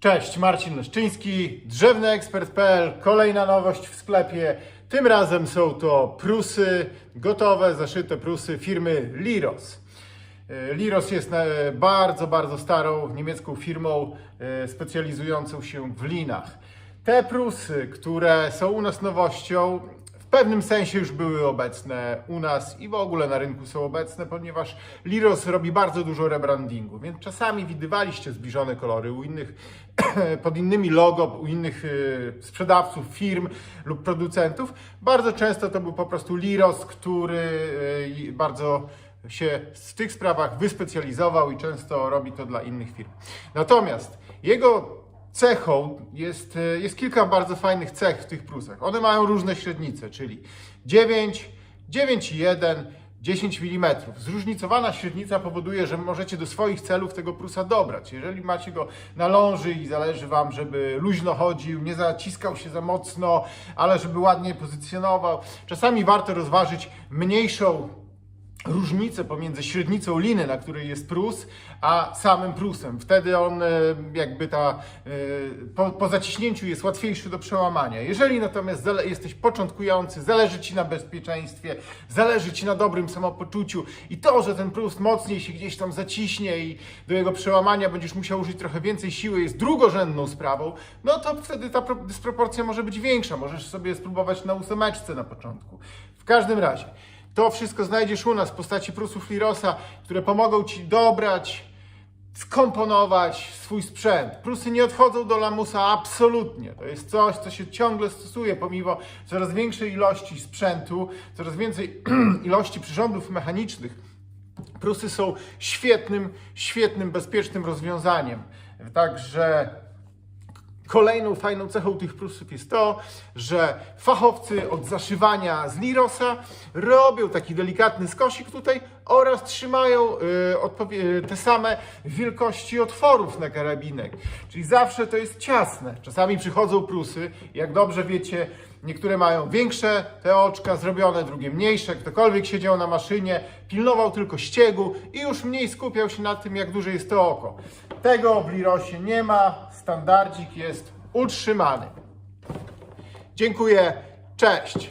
Cześć, Marcin Leszczyński, drzewnyekspert.pl, kolejna nowość w sklepie. Tym razem są to prusy, gotowe, zaszyte prusy firmy Liros. E, Liros jest e, bardzo, bardzo starą niemiecką firmą e, specjalizującą się w linach. Te prusy, które są u nas nowością, pewnym sensie już były obecne u nas i w ogóle na rynku są obecne, ponieważ Liros robi bardzo dużo rebrandingu, więc czasami widywaliście zbliżone kolory u innych, pod innymi logo, u innych y, sprzedawców, firm lub producentów. Bardzo często to był po prostu Liros, który y, bardzo się w tych sprawach wyspecjalizował i często robi to dla innych firm. Natomiast jego cechą jest, e, jest kilka bardzo fajnych cech w tych prusach. One mają różne średnice, czyli 9, 9,1, 10 mm. Zróżnicowana średnica powoduje, że możecie do swoich celów tego prusa dobrać. Jeżeli macie go na ląży i zależy Wam, żeby luźno chodził, nie zaciskał się za mocno, ale żeby ładnie pozycjonował, czasami warto rozważyć mniejszą różnicę pomiędzy średnicą liny, na której jest prus, a samym prusem. Wtedy on e, jakby ta, e, po, po zaciśnięciu jest łatwiejszy do przełamania. Jeżeli natomiast jesteś początkujący, zależy Ci na bezpieczeństwie, zależy Ci na dobrym samopoczuciu i to, że ten prus mocniej się gdzieś tam zaciśnie i do jego przełamania będziesz musiał użyć trochę więcej siły, jest drugorzędną sprawą, no to wtedy ta pro- dysproporcja może być większa. Możesz sobie spróbować na ósemeczce na początku. W każdym razie, to wszystko znajdziesz u nas w postaci prusów Lirosa, które pomogą Ci dobrać, skomponować swój sprzęt. Prusy nie odchodzą do lamusa absolutnie. To jest coś, co się ciągle stosuje pomimo coraz większej ilości sprzętu, coraz więcej ilości przyrządów mechanicznych. Prusy są świetnym, świetnym, bezpiecznym rozwiązaniem. Także Kolejną fajną cechą tych prusów jest to, że fachowcy od zaszywania z Lirosa robią taki delikatny skosik tutaj oraz trzymają y, odpowie- te same wielkości otworów na karabinek. Czyli zawsze to jest ciasne. Czasami przychodzą prusy, jak dobrze wiecie, niektóre mają większe te oczka zrobione, drugie mniejsze. Ktokolwiek siedział na maszynie, pilnował tylko ściegu i już mniej skupiał się na tym, jak duże jest to oko. Tego w Lirosie nie ma, standardzik jest utrzymany. Dziękuję, cześć!